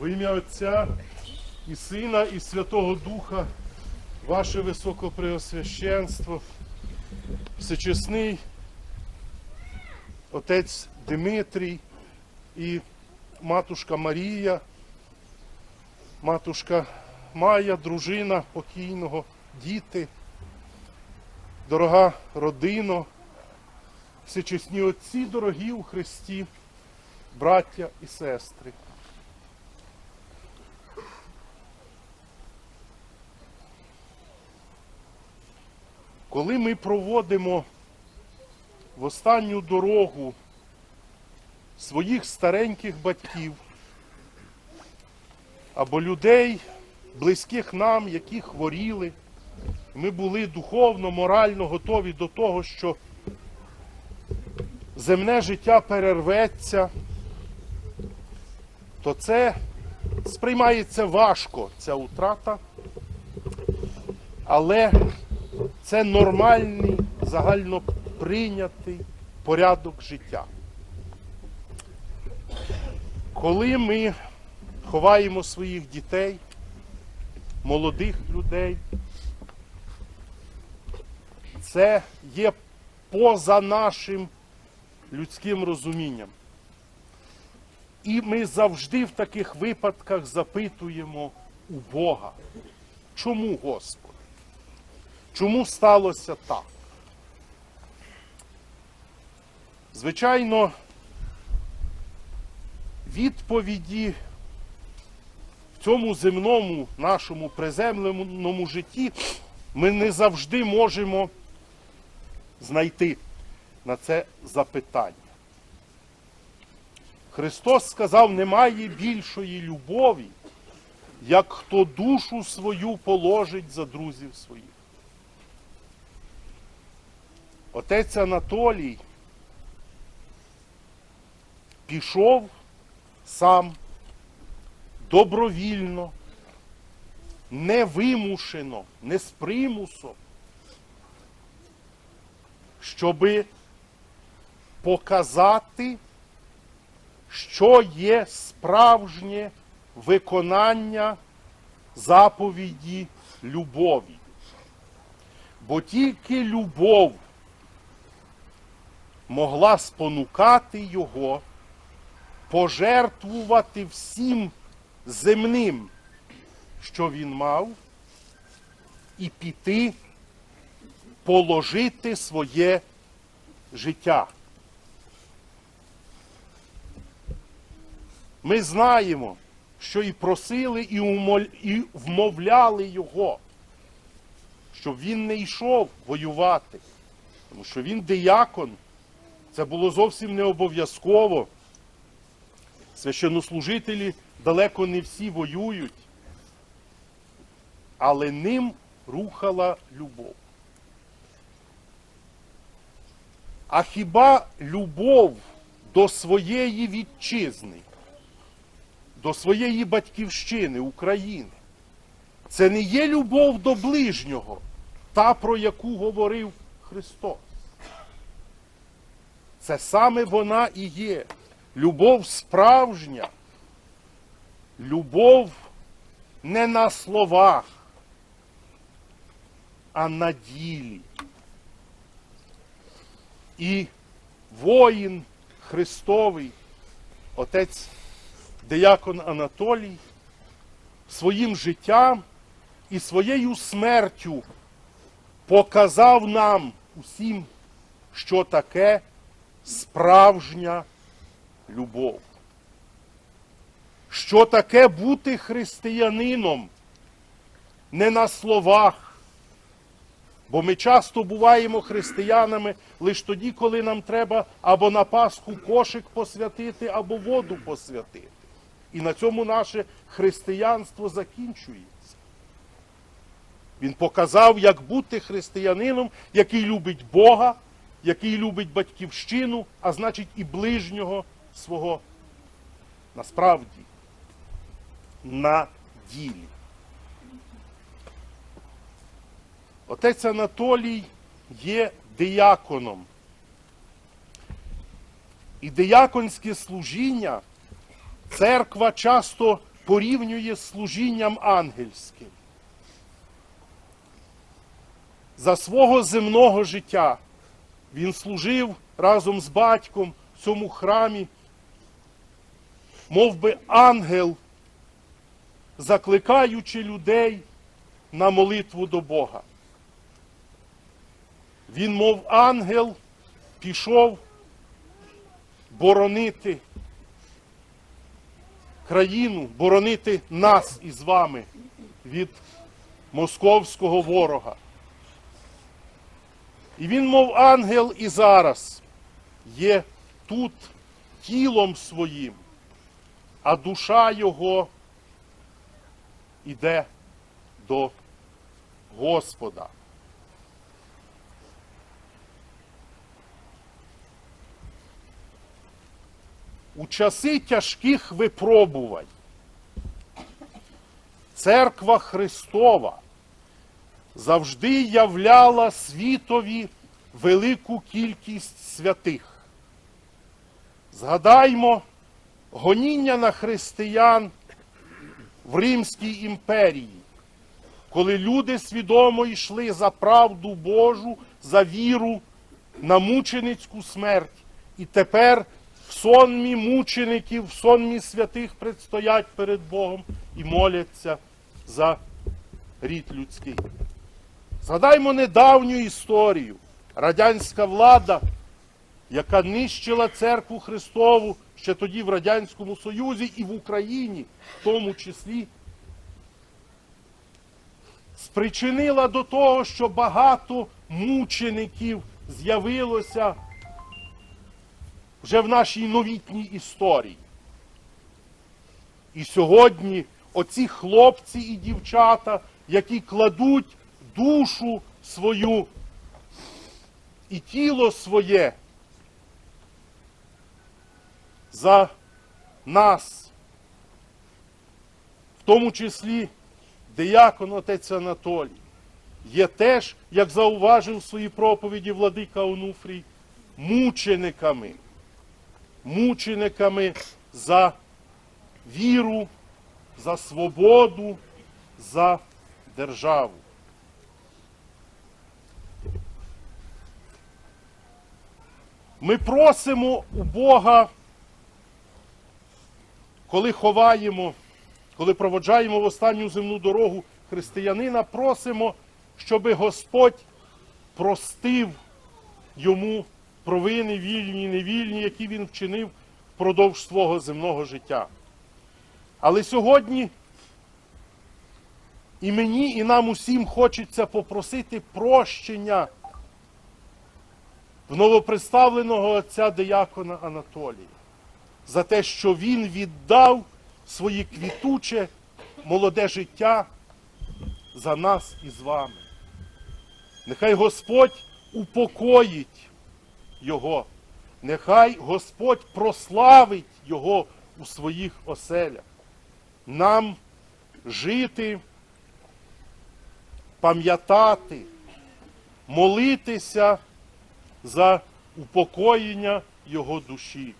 Во ім'я Отця і Сина, і Святого Духа, ваше Високопреосвященство, всечесний отець Димитрій і матушка Марія, матушка Майя, дружина покійного, діти, дорога родино, всечесні отці, дорогі у Христі, браття і сестри. Коли ми проводимо в останню дорогу своїх стареньких батьків або людей, близьких нам, які хворіли, ми були духовно, морально готові до того, що земне життя перерветься, то це сприймається важко, ця утрата, але це нормальний, загально прийнятий порядок життя. Коли ми ховаємо своїх дітей, молодих людей, це є поза нашим людським розумінням. І ми завжди в таких випадках запитуємо у Бога, чому Господи? Чому сталося так? Звичайно, відповіді в цьому земному нашому приземленому житті ми не завжди можемо знайти на це запитання. Христос сказав, немає більшої любові, як хто душу свою положить за друзів своїх. Отець Анатолій пішов сам добровільно, невимушено, не з примусом, щоби показати, що є справжнє виконання заповіді любові. Бо тільки любов могла спонукати його пожертвувати всім земним, що він мав, і піти положити своє життя. Ми знаємо, що і просили, і, умоль... і вмовляли його, щоб він не йшов воювати, тому що він диякон. Це було зовсім не обов'язково. Священнослужителі далеко не всі воюють, але ним рухала любов. А хіба любов до своєї вітчизни, до своєї батьківщини, України, це не є любов до ближнього, та, про яку говорив Христос? Це саме вона і є. Любов справжня, любов не на словах, а на ділі. І воїн Христовий, отець Деякон Анатолій, своїм життям і своєю смертю показав нам усім, що таке справжня любов. Що таке бути християнином не на словах? Бо ми часто буваємо християнами лише тоді, коли нам треба або на Пасху кошик посвятити, або воду посвятити. І на цьому наше християнство закінчується. Він показав, як бути християнином, який любить Бога, який любить батьківщину, а значить і ближнього свого насправді на ділі. Отець Анатолій є дияконом. І дияконське служіння церква часто порівнює з служінням ангельським. За свого земного життя він служив разом з батьком в цьому храмі, мов би ангел, закликаючи людей на молитву до Бога. Він, мов ангел, пішов боронити країну, боронити нас із вами від московського ворога. І він, мов ангел, і зараз є тут тілом своїм, а душа його іде до Господа. У часи тяжких випробувань церква Христова завжди являла світові велику кількість святих. Згадаймо гоніння на християн в Римській імперії, коли люди свідомо йшли за правду Божу, за віру на мученицьку смерть. І тепер в сонмі мучеників, в сонмі святих предстоять перед Богом і моляться за рід людський. Згадаймо недавню історію. Радянська влада, яка нищила церкву Христову ще тоді в Радянському Союзі і в Україні, в тому числі, спричинила до того, що багато мучеників з'явилося вже в нашій новітній історії. І сьогодні оці хлопці і дівчата, які кладуть душу свою і тіло своє за нас, в тому числі диякон отець Анатолій, є теж, як зауважив у своїй проповіді владика Онуфрій, мучениками, мучениками за віру, за свободу, за державу. Ми просимо у Бога, коли ховаємо, коли проводжаємо в останню земну дорогу християнина, просимо, щоб Господь простив йому провини вільні і невільні, які він вчинив впродовж свого земного життя. Але сьогодні і мені, і нам усім хочеться попросити прощення в новоприставленого отця диякона Анатолія за те, що він віддав своє квітуче молоде життя за нас і з вами. Нехай Господь упокоїть його, нехай Господь прославить його у своїх оселях. Нам жити, пам'ятати, молитися за упокоєння його душі.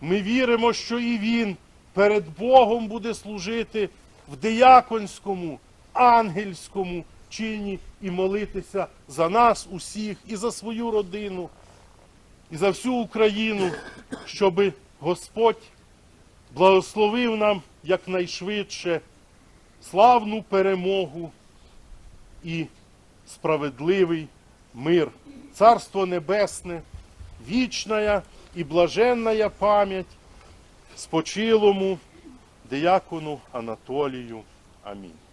Ми віримо, що і він перед Богом буде служити в дияконському, ангельському чині і молитися за нас усіх, і за свою родину, і за всю Україну, щоб Господь благословив нам якнайшвидше славну перемогу і справедливий мир. Царство Небесне, вічная і блаженная пам'ять спочилому диякону Анатолію. Амінь.